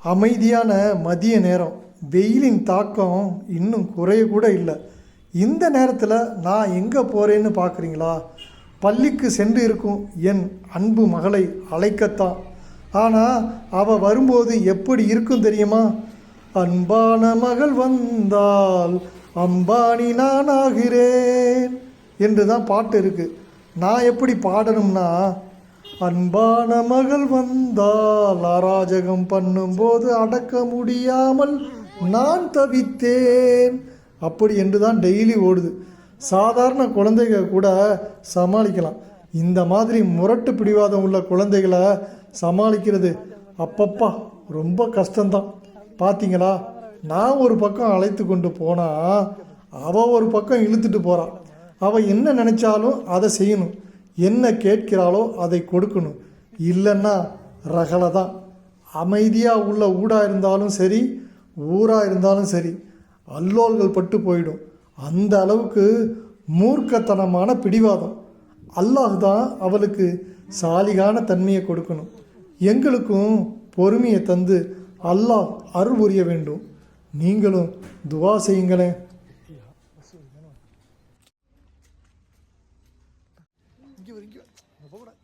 அமைதியான மதிய நேரம். வெயிலின் தாக்கம் இன்னும் குறைய கூட இல்லை. இந்த நேரத்தில் நான் எங்கே போகிறேன்னு பார்க்குறீங்களா பள்ளிக்கு சென்று இருக்கும் என் அன்பு மகளை அழைக்கத்தான். ஆனால் அவள் வரும்போது எப்படி இருக்கும் தெரியுமா? அன்பான மகள் வந்தால் அம்பானி நான் ஆகிறேன் என்று தான் பாட்டு இருக்குது நான் எப்படி பாடணும்னா அன்பான மகள் வந்தால் அராஜகம் பண்ணும்போது அடக்க முடியாமல் நான் தவித்தேன். அப்படி என்று தான் டெய்லி ஓடுது. சாதாரண குழந்தைங்க கூட சமாளிக்கலாம். இந்த மாதிரி முரட்டு பிடிவாதம் உள்ள குழந்தைகளை சமாளிக்கிறது அப்பப்பா ரொம்ப கஷ்டம்தான். பார்த்தீங்களா நான் ஒரு பக்கம் அழைத்து கொண்டு போனால் அவள் ஒரு பக்கம் இழுத்துட்டு போகிறான் அவள் என்ன நினச்சாலும் அதை செய்யணும். என்ன கேட்கிறாளோ அதை கொடுக்கணும். இல்லைன்னா ரகலை தான். அமைதியாக உள்ள ஊடாக இருந்தாலும் சரி ஊராக இருந்தாலும் சரி அல்லோல்கள் பட்டு போயிடும். அந்த அளவுக்கு மூர்க்கத்தனமான பிடிவாதம். அல்லாஹ் தான் அவளுக்கு சாலிகான தன்மையை கொடுக்கணும். எங்களுக்கும் பொறுமையை தந்து அல்லாஹ் அருள் புரிய வேண்டும். நீங்களும் துவா செய்யுங்களேன். ഇരിക്കുക അപ്പോൾ ഇവിടെ